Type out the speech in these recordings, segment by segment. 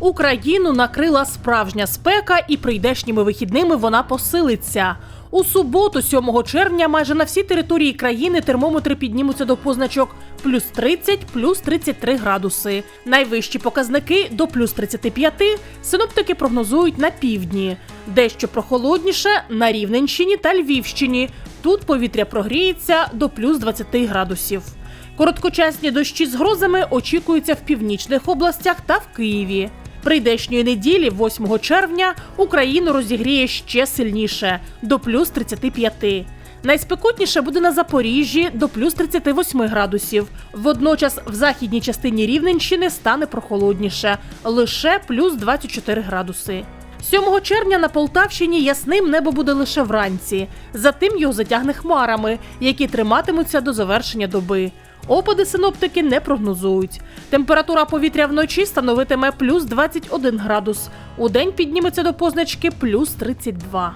Україну накрила справжня спека, і прийдешніми вихідними вона посилиться. У суботу, 7 червня, майже на всій території країни термометри піднімуться до позначок плюс 30, плюс 33 градуси. Найвищі показники до плюс 35 синоптики прогнозують на півдні. Дещо прохолодніше на Рівненщині та Львівщині. Тут повітря прогріється до плюс 20 градусів. Короткочасні дощі з грозами очікуються в північних областях та в Києві. Прийдешньої неділі, 8 червня, Україну розігріє ще сильніше до плюс 35. Найспекотніше буде на Запоріжжі до плюс 38 градусів. Водночас в західній частині Рівненщини стане прохолодніше лише плюс 24 градуси. 7 червня на Полтавщині ясним небо буде лише вранці. Затим його затягне хмарами, які триматимуться до завершення доби. Опади синоптики не прогнозують. Температура повітря вночі становитиме плюс 21 градус. У день підніметься до позначки плюс 32.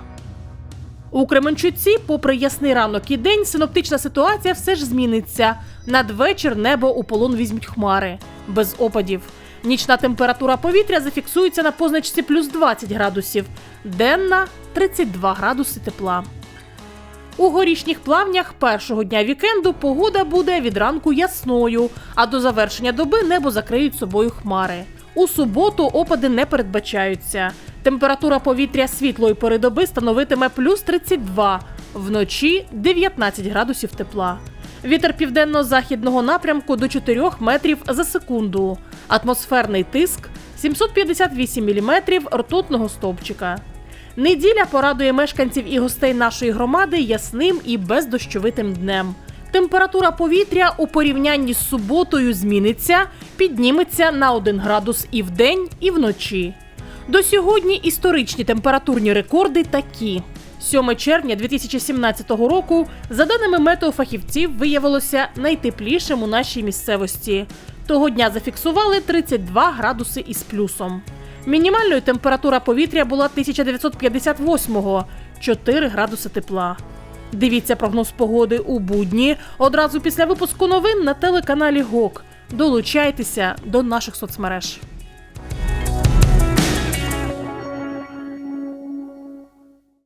У Кременчуці, попри ясний ранок і день, синоптична ситуація все ж зміниться. Надвечір небо у полон візьмуть хмари без опадів. Нічна температура повітря зафіксується на позначці плюс 20 градусів, денна 32 градуси тепла. У горішніх плавнях першого дня вікенду погода буде від ранку ясною, а до завершення доби небо закриють собою хмари. У суботу опади не передбачаються. Температура повітря світлої пори доби становитиме плюс 32, вночі 19 градусів тепла. Вітер південно-західного напрямку до 4 метрів за секунду. Атмосферний тиск 758 міліметрів ртутного стовпчика. Неділя порадує мешканців і гостей нашої громади ясним і бездощовитим днем. Температура повітря у порівнянні з суботою зміниться, підніметься на 1 градус і вдень, і вночі. До сьогодні історичні температурні рекорди такі. 7 червня 2017 року, за даними метеофахівців, виявилося найтеплішим у нашій місцевості. Того дня зафіксували 32 градуси із плюсом. Мінімальною температура повітря була 1958-го – 4 градуси тепла. Дивіться прогноз погоди у будні одразу після випуску новин на телеканалі ГОК. Долучайтеся до наших соцмереж.